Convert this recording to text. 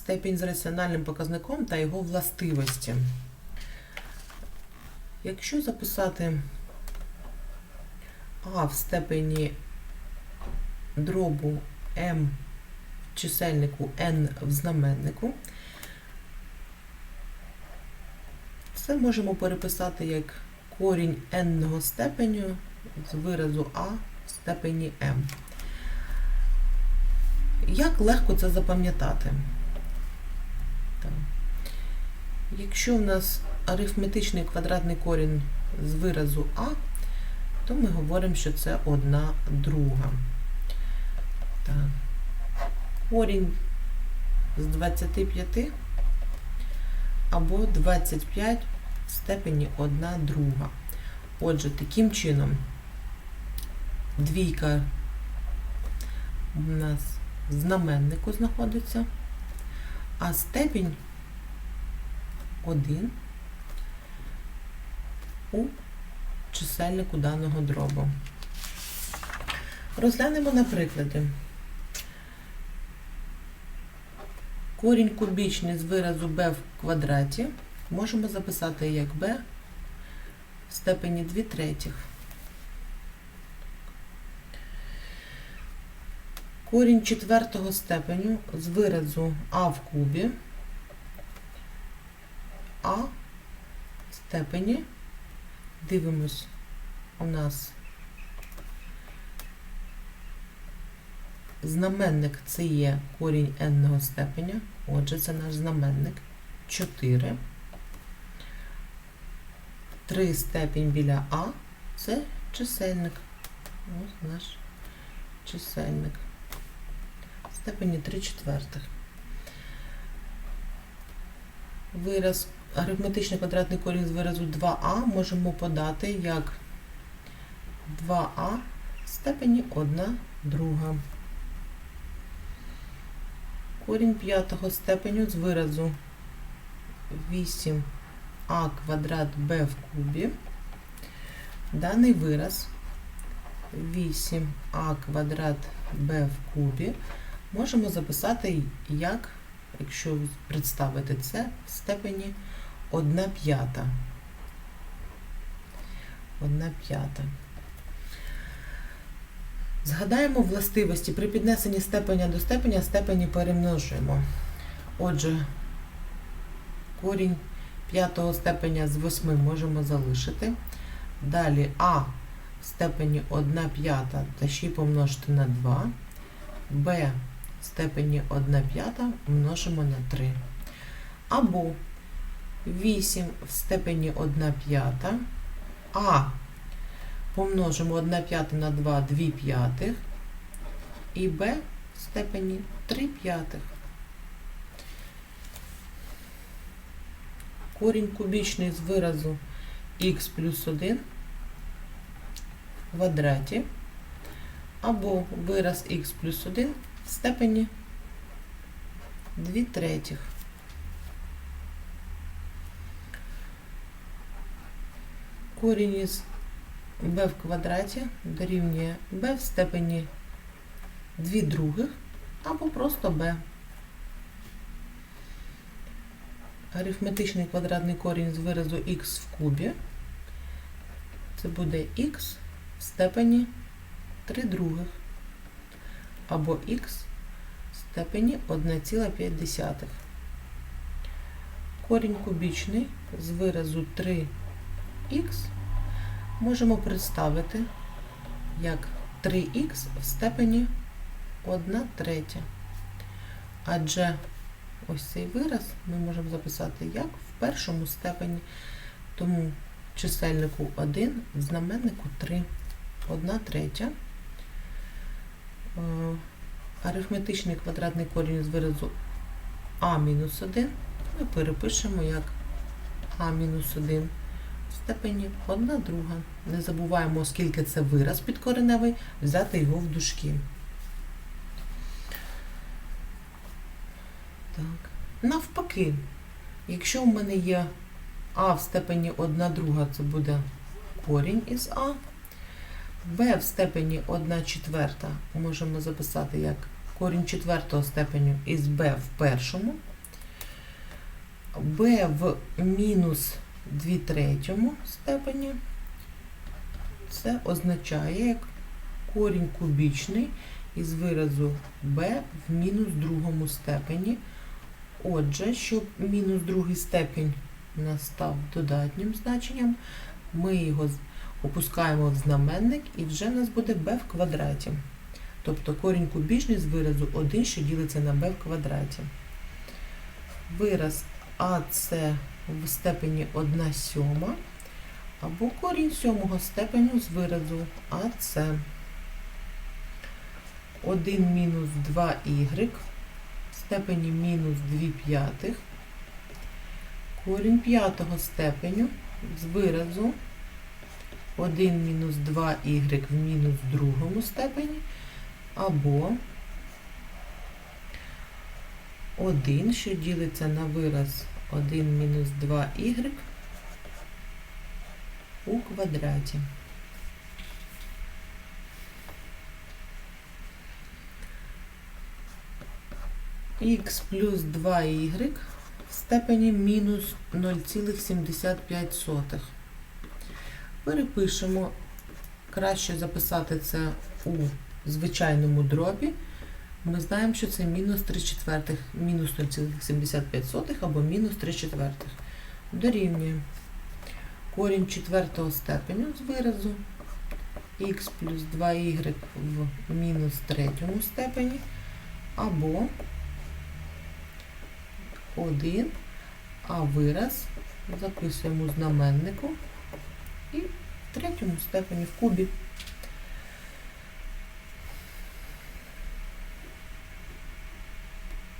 степінь з раціональним показником та його властивості. Якщо записати а в степені дробу m в чисельнику n в знаменнику, це можемо переписати як корінь n степеню з виразу а в степені m. Як легко це запам'ятати? Якщо в нас арифметичний квадратний корінь з виразу а, то ми говоримо, що це одна друга. Так. Корінь з 25 або 25 в степені 1 друга. Отже, таким чином двійка у нас в знаменнику знаходиться, а степінь 1 у чисельнику даного дробу. Розглянемо на прикладі. Корінь кубічний з виразу b в квадраті можемо записати як b в степені 2 третіх. Корінь четвертого степеню з виразу а в кубі, а степені, дивимось, у нас знаменник це є корінь n степеня, отже, це наш знаменник 4. 3 степінь біля а це чисельник. Ось наш чисельник степені 3 четвертих. Вираз арифметичний квадратний корінь з виразу 2а можемо подати як 2а в степені 1 друга. Корінь п'ятого степеню з виразу 8а квадрат b в кубі. Даний вираз 8а квадрат b в кубі можемо записати як, якщо представити це в степені 1 п'ята. 1 п'ята. Згадаємо властивості. При піднесенні степеня до степеня степені перемножуємо. Отже, корінь п'ятого степеня з 8 можемо залишити. Далі а в степені 1 п'ята та ще й помножити на 2. b в степені 1 п'ята множимо на 3. Або 8 в степені 1 п'ята, а помножимо 1 п'ята на 2, 2 п'ятих, і b в степені 3 п'ятих. Корінь кубічний з виразу х плюс 1 в квадраті, або вираз х плюс 1 в степені 2 третіх. Корінь із b в квадраті дорівнює b в степені 2 других або просто b. Арифметичний квадратний корінь з виразу х в кубі. Це буде х в степені 3 других або х в степені 1,5. Корінь кубічний з виразу 3х можемо представити як 3х в степені 1 третя. Адже ось цей вираз ми можемо записати як в першому степені, тому чисельнику 1, в знаменнику 3, 1 третя. Е, Арифметичний квадратний корінь з виразу а мінус 1 ми перепишемо як а мінус 1 в степені 1 друга. Не забуваємо, оскільки це вираз підкореневий, взяти його в дужки. Так. Навпаки, якщо в мене є а в степені 1 друга, це буде корінь із а. b в степені 1 четверта можемо записати як корінь четвертого степеню із b в першому. b в мінус 2 третьому степені. Це означає як корінь кубічний із виразу b в мінус другому степені. Отже, щоб мінус другий степень настав додатнім значенням, ми його опускаємо в знаменник і вже в нас буде b в квадраті. Тобто корінь кубічний з виразу 1, що ділиться на b в квадраті. Вираз АС в степені 1 сьома або корінь сьомого степеню з виразу АС. 1 мінус 2y в степені мінус 2 п'ятих. Корінь п'ятого степеню з виразу 1 мінус 2y в мінус другому степені або 1, що ділиться на вираз 1 мінус 2y у квадраті. х плюс 2y в степені мінус 0,75. Перепишемо. Краще записати це у звичайному дробі. Ми знаємо, що це мінус 3 четвертих, мінус 0,75 або мінус 3 четвертих. Дорівнює корінь четвертого степеню з виразу х плюс 2y в мінус третьому степені або 1, а вираз записуємо знаменнику і в третьому степені в кубі.